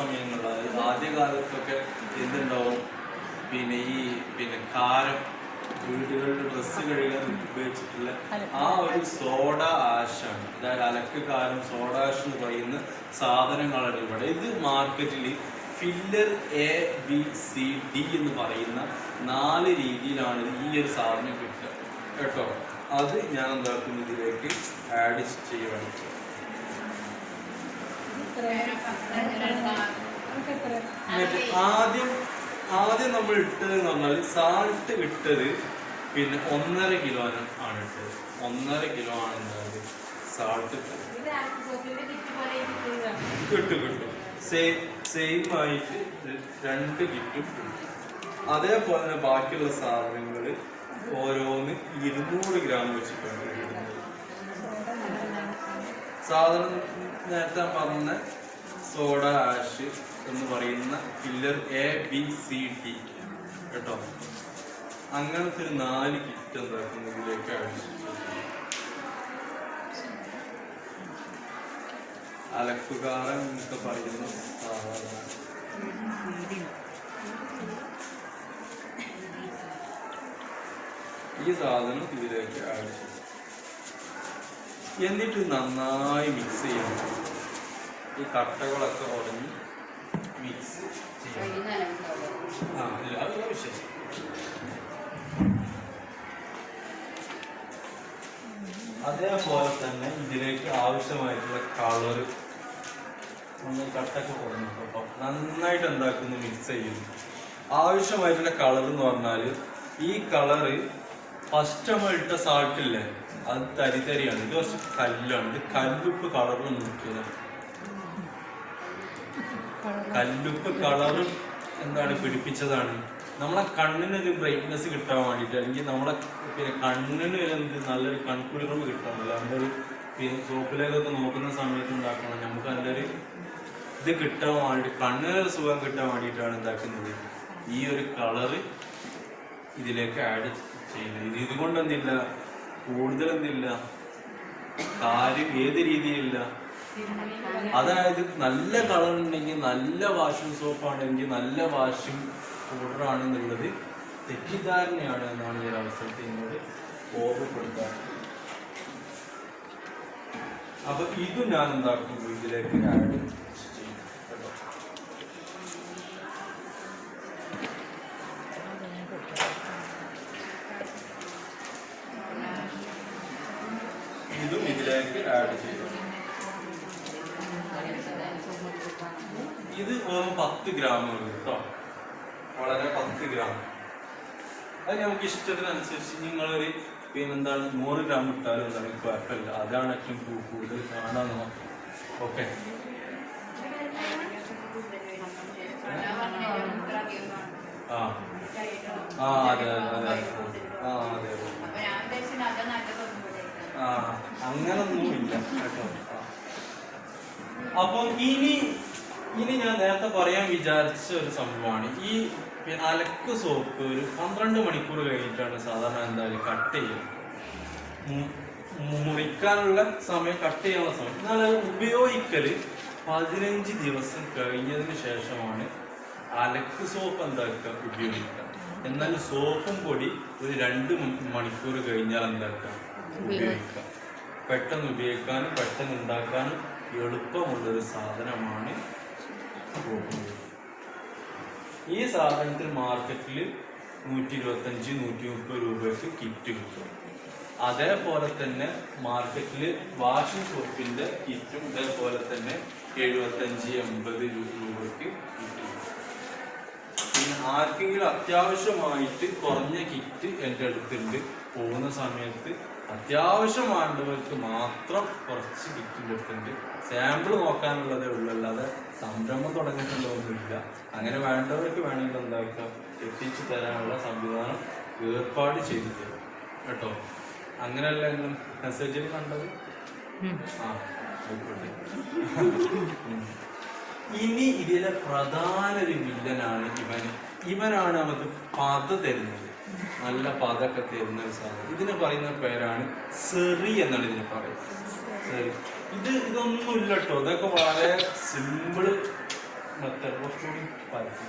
സമയങ്ങളിൽ അതായത് ആദ്യകാലത്തൊക്കെ എന്തുണ്ടാവും? പിന്നെ ഈ പിന്നെ കാരം വീടുകളിൽ ഡ്രസ്സ് കഴുകാൻ ഉപയോഗിച്ചിട്ടുള്ള ആ ഒരു സോഡ ആഷാണ്. അതായത് അലക്ക് കാരം സോഡ ആഷ് എന്ന് പറയുന്ന സാധനങ്ങളാണ് ഇവിടെ. ഇത് മാർക്കറ്റിൽ filler A B C D എന്ന് പറയുന്ന നാല് രീതിയിലാണ് ഈ ഒരു സാധനം കിട്ടുക. കേട്ടോ? അത് ഞാൻ എന്താക്കുന്നു ഇതിലേക്ക് ആഡ് ചെയ്യുവാണ് ആദ്യം ആദ്യം നമ്മൾ ഇട്ടത് എന്ന് പറഞ്ഞാൽ സാൾട്ട് ഇട്ടത് പിന്നെ ഒന്നര കിലോ ആണ് ഇട്ടത്. ഒന്നര കിലോ ആണ് ഉണ്ടായത് സാൾട്ട് കിട്ടും കിട്ടും. സെയിം സെയിം ആയിട്ട് രണ്ട് കിറ്റും അതേപോലെ തന്നെ ബാക്കിയുള്ള സാധനങ്ങൾ ഓരോന്ന് ഇരുന്നൂറ് ഗ്രാം വെച്ചിട്ടുണ്ട് സാധനം നേരത്തെ പറഞ്ഞ സോഡ ആഷ് എന്ന് പറയുന്ന filler A B C D കേട്ടോ. അങ്ങനത്തെ ഒരു നാല് കിറ്റ് എന്താക്കും ഇതിലേക്ക് ആഡ് അലക്കുകാരൻ എന്നൊക്കെ പറയുന്ന സാധാരണ ഈ സാധനം ഇതിലേക്ക് ആഡ് എന്നിട്ട് നന്നായി മിക്സ് ചെയ്യണം. ഈ കട്ടകളൊക്കെ ഉടഞ്ഞ് മിക്സ് ചെയ്യണം. ആ ഇല്ല അത് ആവശ്യം അതേപോലെ തന്നെ ഇതിലേക്ക് ആവശ്യമായിട്ടുള്ള കളർ നമ്മൾ കട്ടൊക്കെ കുറഞ്ഞു അപ്പം നന്നായിട്ട് എന്താക്കുന്നു മിക്സ് ചെയ്യുന്നു ആവശ്യമായിട്ടുള്ള കളർ എന്ന് പറഞ്ഞാൽ ഈ കളറ് ഫസ്റ്റ് നമ്മൾ ഇട്ട സാൾട്ട് ഇല്ലേ? അത് തരി തരിയാണ് ഇത് കുറച്ച് കല്ലാണ്. ഇത് കല്ലുപ്പ് കളറിൽ നോക്കിയത്. കല്ലുപ്പ് കളറ് എന്താണ് പിടിപ്പിച്ചതാണ്. നമ്മളെ കണ്ണിന് ഒരു ബ്രൈറ്റ്നെസ് കിട്ടാൻ വേണ്ടിയിട്ട് അല്ലെങ്കിൽ നമ്മളെ പിന്നെ കണ്ണിന് എന്ത് നല്ലൊരു കൺകുളിർമ കിട്ടാൻ അല്ലാണ്ട് ഒരു പിന്നെ സോപ്പിലേക്കൊക്കെ നോക്കുന്ന സമയത്ത് ഉണ്ടാക്കണം. നമുക്ക് നല്ലൊരു ഇത് കിട്ടാൻ വേണ്ടി കണ്ണിനൊരു സുഖം കിട്ടാൻ വേണ്ടിയിട്ടാണ് എന്താക്കുന്നത് ഈ ഒരു കളറ് ഇതിലേക്ക് ആഡ് ചെയ്യുന്നത് ഇത് ഇതുകൊണ്ട് എന്തില്ല കാര്യം ഏത് രീതിയിലില്ല അതായത് നല്ല കളർ ഉണ്ടെങ്കിൽ നല്ല വാഷിംഗ് സോപ്പാണെങ്കിൽ നല്ല വാഷിംഗ് പൗഡർ ആണെന്നുള്ളത് തെറ്റിദ്ധാരണയാണ് എന്നാണ് ഈ അവസരത്തിൽ എന്നോട് ഓർമ്മപ്പെടുത്താറ്. അപ്പൊ ഇതും ഞാൻ എന്താക്കും ഇതിലേക്ക് ആഡ് ചെയ്യും കേട്ടോ ഇതും ഇതിലേക്ക് ആഡ് ചെയ്തു. ഇത് വെറും പത്ത് ഗ്രാം കേട്ടോ. വളരെ പത്ത് ഗ്രാം. അത് നമുക്ക് ഇഷ്ടത്തിനനുസരിച്ച് നിങ്ങളൊരു പിന്നെന്താണ് നൂറ് ഗ്രാം ഇട്ടാലും എന്താണ് കുഴപ്പമില്ല. അതാണ് ഏറ്റവും കൂടുതൽ കാണാൻ നമുക്ക് ഓക്കെ. ആ. ആ അതെ അതെ അതെ. ആ അതെ അതെ ആ അങ്ങനൊന്നും ഇല്ല കേട്ടോ. അപ്പം ഇനി ഇനി ഞാൻ നേരത്തെ പറയാൻ വിചാരിച്ച ഒരു സംഭവമാണ്. ഈ അലക്ക് സോപ്പ് ഒരു പന്ത്രണ്ട് മണിക്കൂർ കഴിഞ്ഞിട്ടാണ് സാധാരണ എന്തായാലും കട്ട് ചെയ്യുന്നത്. മുറിക്കാനുള്ള സമയം കട്ട് ചെയ്യാനുള്ള സമയം. എന്നാൽ അത് ഉപയോഗിക്കൽ പതിനഞ്ച് ദിവസം കഴിഞ്ഞതിന് ശേഷമാണ് അലക്ക് സോപ്പ് എന്താക്കുക ഉപയോഗിക്കുക. എന്നാൽ സോപ്പും പൊടി ഒരു രണ്ട് മണിക്കൂർ കഴിഞ്ഞാൽ എന്താക്കുക പെട്ടെന്ന് ഉപയോഗിക്കാനും പെട്ടെന്ന് ഉണ്ടാക്കാനും എളുപ്പമുള്ളൊരു സാധനമാണ് ഈ സാധനത്തിൽ മാർക്കറ്റിൽ നൂറ്റി ഇരുപത്തഞ്ച് നൂറ്റി മുപ്പത് രൂപയ്ക്ക് കിറ്റ് കിട്ടും. അതേപോലെ തന്നെ മാർക്കറ്റിൽ വാഷിംഗ് സോപ്പിന്റെ കിറ്റും ഇതേപോലെ തന്നെ എഴുപത്തഞ്ച് എൺപത് രൂപയ്ക്ക് കിറ്റ് പിന്നെ ആർക്കെങ്കിലും അത്യാവശ്യമായിട്ട് കുറഞ്ഞ കിറ്റ് എന്റെ അടുത്തുണ്ട്. പോകുന്ന സമയത്ത് അത്യാവശ്യം വേണ്ടവർക്ക് മാത്രം കുറച്ച് കിറ്റിന്റെ അടുത്തുണ്ട് സാമ്പിൾ നോക്കാനുള്ളതേ ഉള്ളൂ അല്ലാതെ സംരംഭം തുടങ്ങിയിട്ടുള്ളതൊന്നുമില്ല. അങ്ങനെ വേണ്ടവർക്ക് വേണമെങ്കിൽ എന്താക്കാം? എത്തിച്ചു തരാനുള്ള സംവിധാനം ഏർപ്പാട് ചെയ്തു തരും കേട്ടോ? അങ്ങനെയല്ല നിങ്ങൾ മെസ്സേജിൽ കണ്ടത്? ആ ആയിക്കോട്ടെ. ഇനി ഇതിലെ പ്രധാന ഒരു വില്ലനാണ് ഇവൻ. ഇവനാണ് നമുക്ക് പത തരുന്നത്. നല്ല പാതൊക്കെ തരുന്ന ഒരു സാധനം. ഇതിന് പറയുന്ന പേരാണ് സെറി എന്നാണ് ഇതിന് പറയുന്നത്. ഇത് ഇതൊന്നും ഇല്ല കേട്ടോ. ഇതൊക്കെ വളരെ സിമ്പിൾ മെത്തേഡ് കുറച്ചുകൂടി പരത്തി